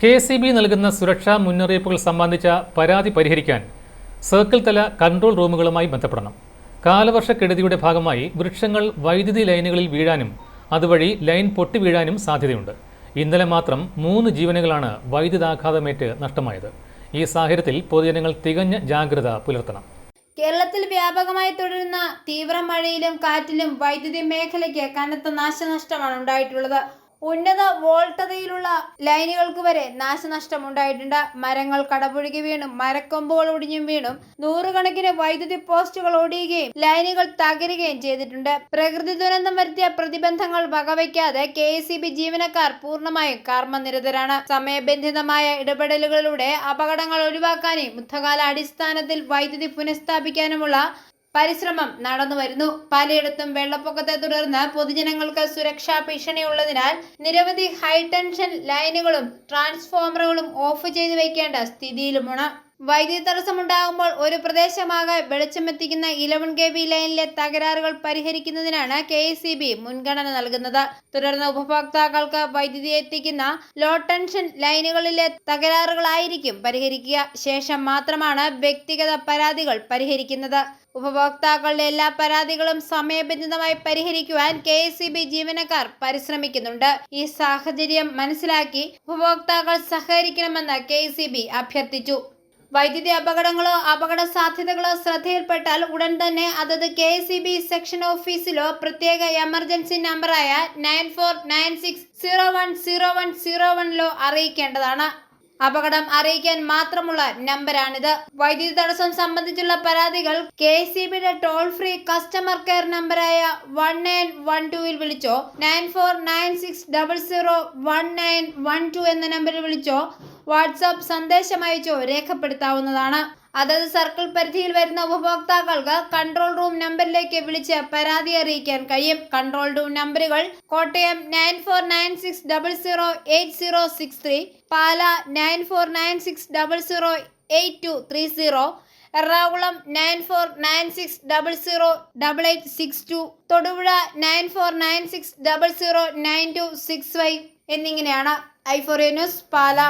K C B നൽകുന്ന സുരക്ഷാ മുന്നറിയിപ്പുകൾ സംബന്ധിച്ച പരാതി പരിഹരിക്കാൻ സർക്കിൾ തല കൺട്രോൾ റൂമുകളുമായി ബന്ധപ്പെടണം. കാലവർഷക്കെടുതിയുടെ ഭാഗമായി വൃക്ഷങ്ങൾ വൈദ്യുതി ലൈനുകളിൽ വീഴാനും അതുവഴി ലൈൻ പൊട്ടി വീഴാനും സാധ്യതയുണ്ട്. ഇന്നലെ മാത്രം മൂന്ന് ജീവനുകളാണ് വൈദ്യുതാഘാതമേറ്റ് നഷ്ടമായത്. ഈ സാഹചര്യത്തിൽ പൊതുജനങ്ങൾ തികഞ്ഞ ജാഗ്രത പുലർത്തണം. കേരളത്തിൽ വ്യാപകമായി തുടരുന്ന തീവ്ര മഴയിലും കാറ്റിലും വൈദ്യുതി മേഖലയ്ക്ക് കനത്ത നാശനഷ്ടമാണ് ഉണ്ടായിട്ടുള്ളത്. ഉന്നത വോൾട്ടതയിലുള്ള ലൈനുകൾക്ക് വരെ നാശനഷ്ടം ഉണ്ടായിട്ടുണ്ട് മരങ്ങൾ കടപുഴുകി വീണും മരക്കൊമ്പുകൾ ഒടിഞ്ഞും വീണും. നൂറുകണക്കിന് വൈദ്യുതി പോസ്റ്റുകൾ ഒടിയുകയും ലൈനുകൾ തകരുകയും ചെയ്തിട്ടുണ്ട്. പ്രകൃതി ദുരന്തം വരുത്തിയ പ്രതിബന്ധങ്ങൾ വകവയ്ക്കാതെ കെ ജീവനക്കാർ പൂർണമായും കർമ്മനിരതരാണ്. സമയബന്ധിതമായ ഇടപെടലുകളിലൂടെ അപകടങ്ങൾ ഒഴിവാക്കാനും യുദ്ധകാല അടിസ്ഥാനത്തിൽ വൈദ്യുതി പുനഃസ്ഥാപിക്കാനുമുള്ള പരിശ്രമം നടന്നു വരുന്നു പലയിടത്തും വെള്ളപ്പൊക്കത്തെ തുടർന്ന് പൊതുജനങ്ങൾക്ക് സുരക്ഷാ ഭീഷണിയുള്ളതിനാൽ നിരവധി ഹൈടെൻഷൻ ലൈനുകളും ട്രാൻസ്ഫോമറുകളും ഓഫ് ചെയ്തു വയ്ക്കേണ്ട സ്ഥിതിയിലുമാണ്. വൈദ്യുതി തടസ്സമുണ്ടാകുമ്പോൾ ഒരു പ്രദേശമാകെ വെളിച്ചമെത്തിക്കുന്ന ഇലവൻ കെ ബി ലൈനിലെ തകരാറുകൾ പരിഹരിക്കുന്നതിനാണ് കെ എസ് മുൻഗണന നൽകുന്നത്. തുടർന്ന് ഉപഭോക്താക്കൾക്ക് വൈദ്യുതി എത്തിക്കുന്ന ലോ ടെൻഷൻ ലൈനുകളിലെ തകരാറുകളായിരിക്കും പരിഹരിക്കുക. ശേഷം മാത്രമാണ് വ്യക്തിഗത പരാതികൾ പരിഹരിക്കുന്നത്. ഉപഭോക്താക്കളുടെ എല്ലാ പരാതികളും സമയബന്ധിതമായി പരിഹരിക്കുവാൻ കെ ജീവനക്കാർ പരിശ്രമിക്കുന്നുണ്ട്. ഈ സാഹചര്യം മനസ്സിലാക്കി ഉപഭോക്താക്കൾ സഹകരിക്കണമെന്ന് കെ അഭ്യർത്ഥിച്ചു. വൈദ്യുതി അപകടങ്ങളോ അപകട സാധ്യതകളോ ശ്രദ്ധയിൽപ്പെട്ടാൽ ഉടൻ തന്നെ അതത് കെ സി ബി സെക്ഷൻ ഓഫീസിലോ പ്രത്യേക എമർജൻസി നമ്പറായ nine four nine six zero one zero one zero വണിലോ അറിയിക്കേണ്ടതാണ്. അപകടം അറിയിക്കാൻ മാത്രമുള്ള നമ്പറാണിത് വൈദ്യുതി തടസ്സം സംബന്ധിച്ചുള്ള പരാതികൾ കെ സി ബിയുടെ ടോൾ ഫ്രീ കസ്റ്റമർ കെയർ നമ്പറായ വൺ നയൻ വൺ ടുവിൽ വിളിച്ചോ nine four nine six double zero one nine one two എന്ന നമ്പറിൽ വിളിച്ചോ വാട്സാപ്പ് സന്ദേശം അയച്ചോ രേഖപ്പെടുത്താവുന്നതാണ്. അതത് സർക്കിൾ പരിധിയിൽ വരുന്ന ഉപഭോക്താക്കൾക്ക് കൺട്രോൾ റൂം നമ്പറിലേക്ക് വിളിച്ച് പരാതി അറിയിക്കാൻ കഴിയും. കൺട്രോൾ റൂം നമ്പറുകൾ Kottayam nine four nine six double zero eight zero six three Pala nine four nine six double zero eight two three zero Ernakulam nine four nine six double zero double eight six two Thodupuzha nine four nine six double zero nine two six five എന്നിങ്ങനെയാണ് I four news Pala.